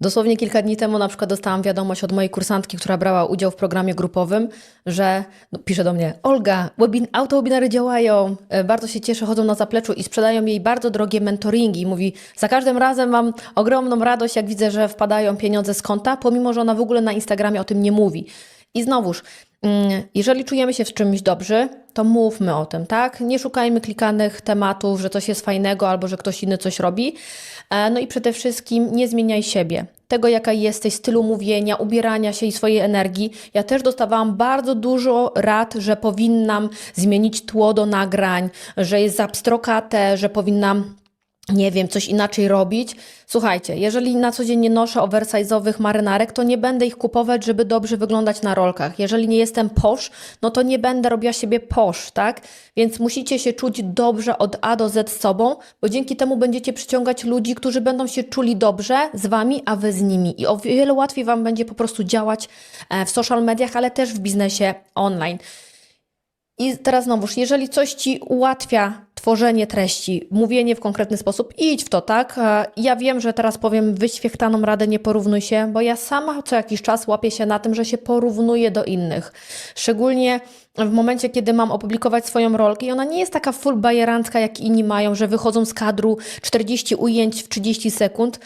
Dosłownie kilka dni temu na przykład dostałam wiadomość od mojej kursantki, która brała udział w programie grupowym, że no, pisze do mnie: Olga, webin, autowebinary działają, e, bardzo się cieszę, chodzą na zapleczu i sprzedają jej bardzo drogie mentoringi. Mówi: Za każdym razem mam ogromną radość, jak widzę, że wpadają pieniądze z konta, pomimo że ona w ogóle na Instagramie o tym nie mówi. I znowuż, mm, jeżeli czujemy się w czymś dobrzy, to mówmy o tym, tak? Nie szukajmy klikanych tematów, że coś jest fajnego albo że ktoś inny coś robi. E, No i przede wszystkim nie zmieniaj siebie. Tego, jaka jesteś, stylu mówienia, ubierania się i swojej energii. Ja też dostawałam bardzo dużo rad, że powinnam zmienić tło do nagrań, że jest za pstrokate, że powinnam nie wiem, coś inaczej robić. Słuchajcie, jeżeli na co dzień nie noszę oversize'owych marynarek, to nie będę ich kupować, żeby dobrze wyglądać na rolkach. Jeżeli nie jestem posz, no to nie będę robiła siebie posz, tak? Więc musicie się czuć dobrze od A do Z z sobą, bo dzięki temu będziecie przyciągać ludzi, którzy będą się czuli dobrze z wami, a wy z nimi. I o wiele łatwiej wam będzie po prostu działać e, w social mediach, ale też w biznesie online. I teraz znowuż, jeżeli coś ci ułatwia tworzenie treści, mówienie w konkretny sposób, idź w to, tak? E, Ja wiem, że teraz powiem wyświechtaną radę, nie porównuj się, bo ja sama co jakiś czas łapię się na tym, że się porównuję do innych. Szczególnie w momencie, kiedy mam opublikować swoją rolkę i ona nie jest taka full bajerancka, jak inni mają, że wychodzą z kadru 40 ujęć w 30 sekund,